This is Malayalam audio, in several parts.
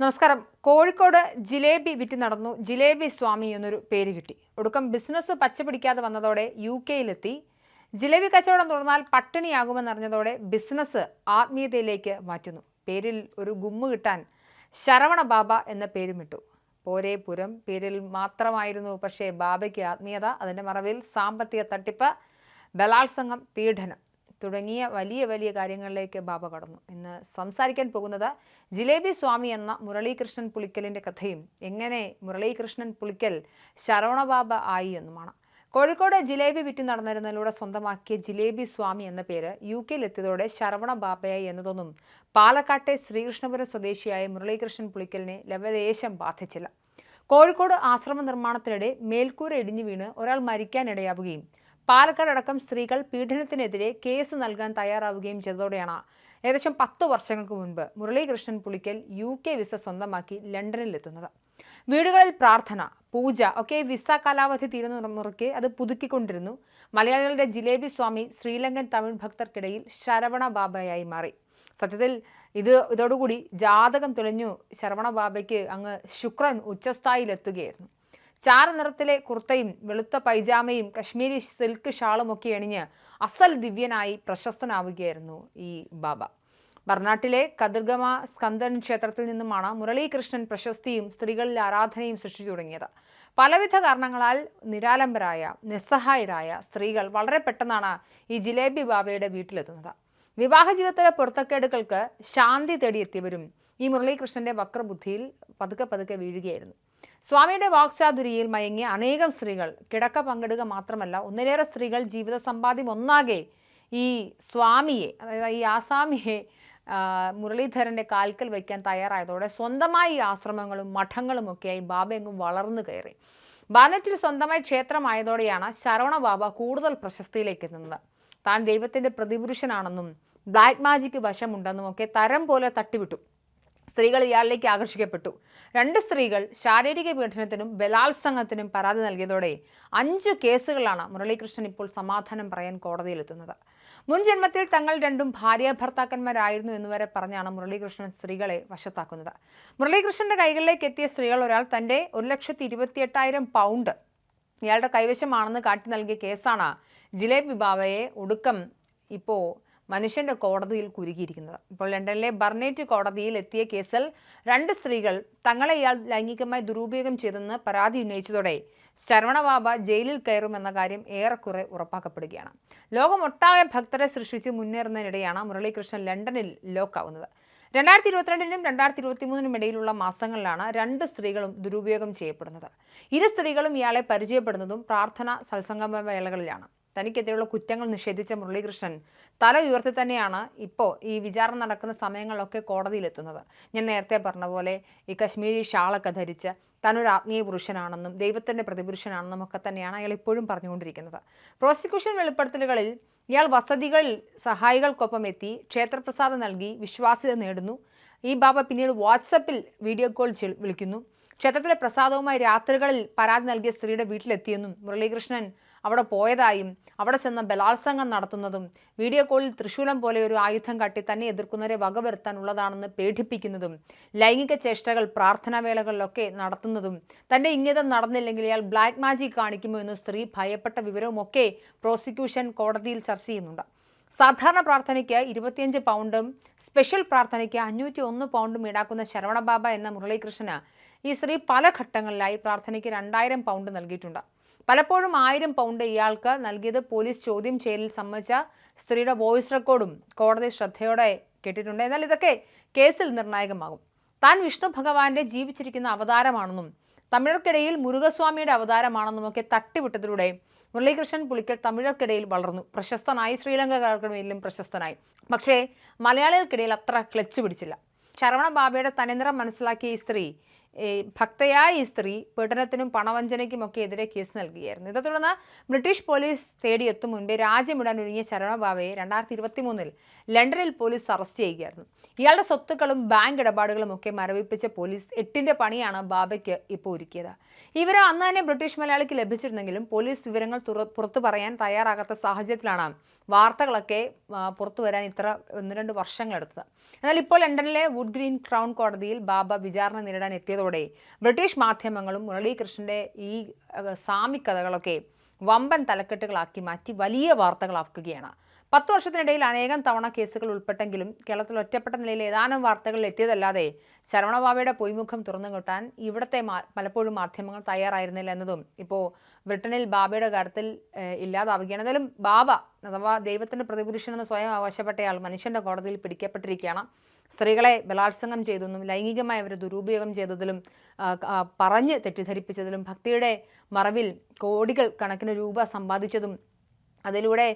നമസ്കാരം. കോഴിക്കോട് ജിലേബി വിറ്റ് നടന്നു. ജിലേബി സ്വാമി എന്നൊരു പേര് കിട്ടി. ഒടുക്കം ബിസിനസ് പച്ചപിടിക്കാതെ വന്നതോടെ യു കെയിലെത്തി ജിലേബി കച്ചവടം തുടർന്നാൽ പട്ടിണിയാകുമെന്നറിഞ്ഞതോടെ ബിസിനസ് ആത്മീയതയിലേക്ക് മാറ്റുന്നു. പേരിൽ ഒരു ഗുമ്മ് കിട്ടാൻ ശരവണ ബാബ എന്ന പേരും ഇട്ടു. പോരേ പുരം പേരിൽ മാത്രമായിരുന്നു പക്ഷേ ബാബയ്ക്ക് ആത്മീയത. അതിന്റെ മറവിൽ സാമ്പത്തിക തട്ടിപ്പ് ബലാത്സംഗം പീഡനം. തുടങ്ങിയ വലിയ വലിയ കാര്യങ്ങളിലേക്ക് ബാബ കടന്നു. ഇന്ന് സംസാരിക്കാൻ പോകുന്നത് ജിലേബി സ്വാമി എന്ന മുരളീകൃഷ്ണൻ പുളിക്കലിന്റെ കഥയും എങ്ങനെ മുരളീകൃഷ്ണൻ പുളിക്കൽ ശരവണ ബാബ ആയി എന്നുമാണ്. കോഴിക്കോട് ജിലേബി വിറ്റ് നടന്നിരുന്നതിലൂടെ സ്വന്തമാക്കിയ ജിലേബി സ്വാമി എന്ന പേര് യു കെയിലെത്തിയതോടെ ശരവണ ബാബയായി എന്നതൊന്നും പാലക്കാട്ടെ ശ്രീകൃഷ്ണപുരം സ്വദേശിയായ മുരളീകൃഷ്ണൻ പുളിക്കലിനെ ലവലേശം ബാധിച്ചില്ല. കോഴിക്കോട് ആശ്രമ നിർമ്മാണത്തിനിടെ മേൽക്കൂര ഇടിഞ്ഞു വീണ് ഒരാൾ മരിക്കാനിടയാവുകയും പാലക്കാട് അടക്കം സ്ത്രീകൾ പീഡനത്തിനെതിരെ കേസ് നൽകാൻ തയ്യാറാവുകയും ചെയ്തതോടെയാണ് ഏകദേശം പത്ത് വർഷങ്ങൾക്ക് മുൻപ് Muralikrishnan Pulickal U K visa സ്വന്തമാക്കി ലണ്ടനിലെത്തുന്നത്. വീടുകളിൽ പ്രാർത്ഥന പൂജ ഒക്കെ വിസ കാലാവധി തീരുന്ന മുറയ്ക്ക് അത് പുതുക്കിക്കൊണ്ടിരുന്നു. മലയാളികളുടെ ജിലേബി സ്വാമി ശ്രീലങ്കൻ തമിഴ് ഭക്തർക്കിടയിൽ ശരവണ ബാബയായി മാറി. സത്യത്തിൽ ഇത് ഇതോടുകൂടി ജാതകം തെളിഞ്ഞു ശരവണ ബാബയ്ക്ക് അങ്ങ് ശുക്രൻ ഉച്ചസ്ഥായിലെത്തുകയായിരുന്നു. ചാര നിറത്തിലെ കുർത്തയും വെളുത്ത പൈജാമയും കശ്മീരി സിൽക്ക് ഷാളുമൊക്കെ അണിഞ്ഞ് അസൽ ദിവ്യനായി പ്രശസ്തനാവുകയായിരുന്നു ഈ ബാബ. ബർനാട്ടിലെ കതിർഗമ സ്കന്ദൻ ക്ഷേത്രത്തിൽ നിന്നുമാണ് മുരളീകൃഷ്ണൻ പ്രശസ്തിയും സ്ത്രീകളിൽ ആരാധനയും സൃഷ്ടിച്ചു തുടങ്ങിയത്. പലവിധ കാരണങ്ങളാൽ നിരാലംബരായ നിസ്സഹായരായ സ്ത്രീകൾ വളരെ പെട്ടെന്നാണ് ഈ ജിലേബി ബാബയുടെ വീട്ടിലെത്തുന്നത്. വിവാഹ ജീവിതത്തിലെ പൊരുത്തക്കേടുകൾക്ക് ശാന്തി തേടിയെത്തിയവരും ഈ മുരളീകൃഷ്ണന്റെ വക്രബുദ്ധിയിൽ പതുക്കെ പതുക്കെ വീഴുകയായിരുന്നു. സ്വാമിയുടെ വാക്ചാതുരിയിൽ മയങ്ങി അനേകം സ്ത്രീകൾ. കിടക്ക പങ്കിടുക മാത്രമല്ല ഒന്നിലേറെ സ്ത്രീകൾ ജീവിത സമ്പാദ്യം ഒന്നാകെ ഈ സ്വാമിയെ അതായത് ഈ ആസാമിയെ മുരളീധരന്റെ കാൽക്കൽ വയ്ക്കാൻ തയ്യാറായതോടെ സ്വന്തമായി ആശ്രമങ്ങളും മഠങ്ങളും ഒക്കെയായി ബാബയെങ്ങും വളർന്നു കയറി. ബാനറ്റിൽ സ്വന്തമായി ക്ഷേത്രമായതോടെയാണ് ശരവണ ബാബ കൂടുതൽ പ്രശസ്തിയിലേക്ക് എത്തുന്നത്. താൻ ദൈവത്തിന്റെ പ്രതിപുരുഷനാണെന്നും ബ്ലാക്ക് മാജിക്ക് വശമുണ്ടെന്നും ഒക്കെ തരം പോലെ തട്ടിവിട്ടു. സ്ത്രീകൾ ഇയാളിലേക്ക് ആകർഷിക്കപ്പെട്ടു. രണ്ട് സ്ത്രീകൾ ശാരീരിക പീഡനത്തിനും ബലാത്സംഗത്തിനും പരാതി നൽകിയതോടെ അഞ്ച് കേസുകളാണ് മുരളീകൃഷ്ണൻ ഇപ്പോൾ സമാധാനം പറയാൻ കോടതിയിലെത്തുന്നത്. മുൻ ജന്മത്തിൽ തങ്ങൾ രണ്ടും ഭാര്യ ഭർത്താക്കന്മാരായിരുന്നു എന്ന് വരെ പറഞ്ഞാണ് മുരളീകൃഷ്ണൻ സ്ത്രീകളെ വശത്താക്കുന്നത്. മുരളീകൃഷ്ണന്റെ കൈകളിലേക്ക് എത്തിയ സ്ത്രീകൾ ഒരാൾ തന്റെ ഒരു ലക്ഷത്തി ഇരുപത്തിയെട്ടായിരം പൗണ്ട് ഇയാളുടെ കൈവശമാണെന്ന് കാട്ടി നൽകിയ കേസാണ് ജിലേബി ബാബയെ ഒടുക്കം ഇപ്പോൾ മനുഷ്യന്റെ കോടതിയിൽ കുരുക്കിയിരിക്കുന്നത് ഇപ്പോൾ ലണ്ടനിലെ ബർണേറ്റ് കോടതിയിൽ എത്തിയ കേസിൽ രണ്ട് സ്ത്രീകൾ തങ്ങളെ ഇയാൾ ലൈംഗികമായി ദുരുപയോഗം ചെയ്തെന്ന് പരാതി ഉന്നയിച്ചതോടെ ശരവണബാബ ജയിലിൽ കയറുമെന്ന കാര്യം ഏറെക്കുറെ ഉറപ്പാക്കപ്പെടുകയാണ്. ലോകമൊട്ടാകെ ഭക്തരെ സൃഷ്ടിച്ച് മുന്നേറുന്നതിനിടെയാണ് മുരളീകൃഷ്ണൻ ലണ്ടനിൽ ലോക്കാവുന്നത്. രണ്ടായിരത്തി ഇരുപത്തിരണ്ടിനും രണ്ടായിരത്തി ഇരുപത്തി മൂന്നിനും ഇടയിലുള്ള മാസങ്ങളിലാണ് രണ്ട് സ്ത്രീകളും ദുരുപയോഗം ചെയ്യപ്പെടുന്നത്. ഇരു സ്ത്രീകളും ഇയാളെ പരിചയപ്പെടുന്നതും പ്രാർത്ഥന സത്സംഗമ വേളകളിലാണ്. തനിക്കെതിരെയുള്ള കുറ്റങ്ങൾ നിഷേധിച്ച മുരളീകൃഷ്ണൻ തല ഉയർത്തി തന്നെയാണ് ഇപ്പോൾ ഈ വിചാരണ നടക്കുന്ന സമയങ്ങളിലൊക്കെ കോടതിയിലെത്തുന്നത്. ഞാൻ നേരത്തെ പറഞ്ഞ പോലെ ഈ കശ്മീരി ഷാളൊക്കെ ധരിച്ച് താനൊരു ആത്മീയ പുരുഷനാണെന്നും ദൈവത്തിന്റെ പ്രതിപുരുഷനാണെന്നും ഒക്കെ തന്നെയാണ് അയാൾ ഇപ്പോഴും പറഞ്ഞുകൊണ്ടിരിക്കുന്നത്. പ്രോസിക്യൂഷൻ വെളിപ്പെടുത്തലുകളിൽ ഇയാൾ വസതികൾ സഹായികൾക്കൊപ്പം എത്തി ക്ഷേത്രപ്രസാദം നൽകി വിശ്വാസ്യത നേടുന്നു. ഈ ബാബ പിന്നീട് വാട്സപ്പിൽ വീഡിയോ കോൾ വിളിക്കുന്നു. ക്ഷേത്രത്തിലെ പ്രസാദവുമായി രാത്രികളിൽ പരാതി നൽകിയ സ്ത്രീയുടെ വീട്ടിലെത്തിയെന്നും മുരളീകൃഷ്ണൻ അവിടെ പോയതായും അവിടെ ചെന്ന് ബലാത്സംഗം നടത്തുന്നതും വീഡിയോ കോളിൽ തൃശൂലം പോലെ ഒരു ആയുധം കാട്ടി തന്നെ എതിർക്കുന്നവരെ വകവരുത്താനുള്ളതാണെന്ന് പേടിപ്പിക്കുന്നതും ലൈംഗിക ചേഷ്ടകൾ പ്രാർത്ഥനാവേളകളിലൊക്കെ നടത്തുന്നതും തന്റെ ഇംഗിതം നടന്നില്ലെങ്കിൽ ഇയാൾ ബ്ലാക്ക് മാജിക് കാണിക്കുമോ എന്ന് സ്ത്രീ ഭയപ്പെട്ട വിവരവുമൊക്കെ പ്രോസിക്യൂഷൻ കോടതിയിൽ ചർച്ച ചെയ്യുന്നുണ്ട്. സാധാരണ പ്രാർത്ഥനയ്ക്ക് ഇരുപത്തിയഞ്ച് പൗണ്ടും സ്പെഷ്യൽ പ്രാർത്ഥനയ്ക്ക് അഞ്ഞൂറ്റി ഒന്ന് പൗണ്ടും ഈടാക്കുന്ന ശരവണബാബ എന്ന മുരളീകൃഷ്ണന് ഈ സ്ത്രീ പല ഘട്ടങ്ങളിലായി പ്രാർത്ഥനയ്ക്ക് രണ്ടായിരം പൗണ്ട് നൽകിയിട്ടുണ്ട്. പലപ്പോഴും ആയിരം പൗണ്ട് ഇയാൾക്ക് നൽകിയത് പോലീസ് ചോദ്യം ചെയ്യലിൽ സംബന്ധിച്ച സ്ത്രീയുടെ വോയിസ് റെക്കോർഡും കോടതി ശ്രദ്ധയോടെ കേട്ടിട്ടുണ്ട്. എന്നാൽ ഇതൊക്കെ കേസിൽ നിർണായകമാകും. താൻ വിഷ്ണു ഭഗവാന്റെ ജീവിച്ചിരിക്കുന്ന അവതാരമാണെന്നും തമിഴർക്കിടയിൽ മുരുകസ്വാമിയുടെ അവതാരമാണെന്നും ഒക്കെ തട്ടിവിട്ടതിലൂടെ മുരളീകൃഷ്ണൻ പുളിക്കൽ തമിഴർക്കിടയിൽ വളർന്നു. പ്രശസ്തനായി ശ്രീലങ്കക്കാർക്കിടയിലും പ്രശസ്തനായി. പക്ഷേ മലയാളികൾക്കിടയിൽ അത്ര ക്ലച്ച് പിടിച്ചില്ല. ശരവണ ബാബയുടെ തനിനിറം മനസ്സിലാക്കിയ ഈ സ്ത്രീ ഭക്തയായ ഈ സ്ത്രീ പീഡനത്തിനും പണവഞ്ചനയ്ക്കുമൊക്കെ എതിരെ കേസ് നൽകുകയായിരുന്നു. ഇതേ തുടർന്ന് ബ്രിട്ടീഷ് പോലീസ് തേടിയെത്തും മുൻപേ രാജ്യമിടാൻ ഒരുങ്ങിയ ശരണബാബയെ രണ്ടായിരത്തി ഇരുപത്തി മൂന്നിൽ ലണ്ടനിൽ പോലീസ് അറസ്റ്റ് ചെയ്യുകയായിരുന്നു. ഇയാളുടെ സ്വത്തുക്കളും ബാങ്ക് ഇടപാടുകളും ഒക്കെ മരവിപ്പിച്ച പോലീസ് എട്ടിന്റെ പണിയാണ് ബാബയ്ക്ക് ഇപ്പോൾ ഒരുക്കിയത്. ഇവരെ അന്ന് തന്നെ ബ്രിട്ടീഷ് മലയാളിക്ക് ലഭിച്ചിരുന്നെങ്കിലും പോലീസ് വിവരങ്ങൾ പുറത്തു പറയാൻ തയ്യാറാകാത്ത സാഹചര്യത്തിലാണ് വാർത്തകളൊക്കെ പുറത്തു വരാൻ ഇത്ര ഒന്ന് രണ്ട് വർഷങ്ങളെടുത്തത് എന്നാൽ ഇപ്പോൾ ലണ്ടനിലെ വുഡ് ഗ്രീൻ ക്രൗൺ കോടതിയിൽ ബാബ വിചാരണ നേരിടാൻ എത്തിയതോടെ ബ്രിട്ടീഷ് മാധ്യമങ്ങളും മുരളീകൃഷ്ണന്റെ ഈ സാമി കഥകളൊക്കെ വമ്പൻ തലക്കെട്ടുകളാക്കി മാറ്റി വലിയ വാർത്തകളാക്കുകയാണ്. പത്ത് വർഷത്തിനിടയിൽ അനേകം തവണ കേസുകൾ ഉൾപ്പെട്ടെങ്കിലും കേരളത്തിൽ ഒറ്റപ്പെട്ട നിലയിൽ ഏതാനും വാർത്തകളിൽ എത്തിയതല്ലാതെ ശരവണബാബയുടെ പൊയ്മുഖം തുറന്നു കിട്ടാൻ ഇവിടുത്തെ പലപ്പോഴും മാധ്യമങ്ങൾ തയ്യാറായിരുന്നില്ല എന്നതും ഇപ്പോൾ ബ്രിട്ടനിൽ ബാബയുടെ കാര്യത്തിൽ ഇല്ലാതാവുകയാണ്. എന്നാലും ബാബ അഥവാ ദൈവത്തിന്റെ പ്രതിപുരുഷനെന്ന് സ്വയം അവകാശപ്പെട്ടയാൾ മനുഷ്യന്റെ കോടതിയിൽ പിടിക്കപ്പെട്ടിരിക്കുകയാണ്. സ്ത്രീകളെ ബലാത്സംഗം ചെയ്തെന്നും ലൈംഗികമായി അവരെ ദുരുപയോഗം ചെയ്തതിലും പറഞ്ഞ് തെറ്റിദ്ധരിപ്പിച്ചതിലും ഭക്തിയുടെ മറവിൽ കോടികൾ കണക്കിന് രൂപ സമ്പാദിച്ചതും അതിലൂടെ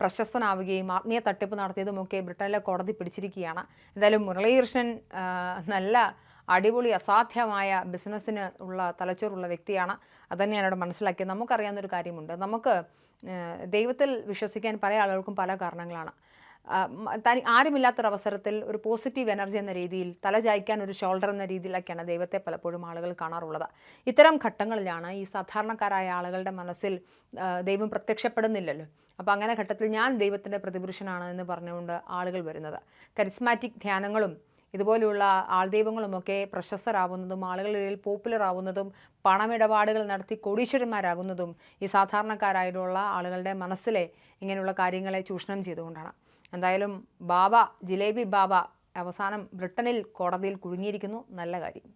പ്രശസ്തനാവുകയും ആത്മീയ തട്ടിപ്പ് നടത്തിയതുമൊക്കെ ബ്രിട്ടനിലെ കോടതി പിടിച്ചിരിക്കുകയാണ്. എന്തായാലും മുരളീകൃഷ്ണൻ നല്ല അടിപൊളി അസാധ്യമായ ബിസിനസ്സിന് ഉള്ള തലച്ചോറുള്ള വ്യക്തിയാണ്. അതുതന്നെയാണ് അവിടെ മനസ്സിലാക്കിയത്. നമുക്കറിയാവുന്നൊരു കാര്യമുണ്ട്. നമുക്ക് ദൈവത്തിൽ വിശ്വസിക്കാൻ പല ആളുകൾക്കും പല കാരണങ്ങളാണ്. തനി ആരുമില്ലാത്തൊരവസരത്തിൽ ഒരു പോസിറ്റീവ് എനർജി എന്ന രീതിയിൽ തല ചായ്ക്കാൻ ഒരു ഷോൾഡർ എന്ന രീതിയിലൊക്കെയാണ് ദൈവത്തെ പലപ്പോഴും ആളുകൾ കാണാറുള്ളത്. ഇത്തരം ഘട്ടങ്ങളിലാണ് ഈ സാധാരണക്കാരായ ആളുകളുടെ മനസ്സിൽ ദൈവം പ്രത്യക്ഷപ്പെടുന്നില്ലല്ലോ. അപ്പോൾ അങ്ങനെ ഘട്ടത്തിൽ ഞാൻ ദൈവത്തിന്റെ പ്രതിപുരുഷനാണ് എന്ന് പറഞ്ഞുകൊണ്ട് ആളുകൾ വരുന്നത്. കരിസ്മാറ്റിക് ധ്യാനങ്ങളും ഇതുപോലെയുള്ള ആൾദൈവങ്ങളുമൊക്കെ പ്രശസ്തരാകുന്നതും ആളുകളിൽ പോപ്പുലറാവുന്നതും പണമിടപാടുകൾ നടത്തി കോടീശ്വരന്മാരാകുന്നതും ഈ സാധാരണക്കാരായിട്ടുള്ള ആളുകളുടെ മനസ്സിലെ ഇങ്ങനെയുള്ള കാര്യങ്ങളെ ചൂഷണം ചെയ്തുകൊണ്ടാണ്. എന്തായാലും ബാബ ജിലേബി ബാബ അവസാനം ബ്രിട്ടനിൽ കോടതിയിൽ കുടുങ്ങിയിരിക്കുന്നു. നല്ല കാര്യം.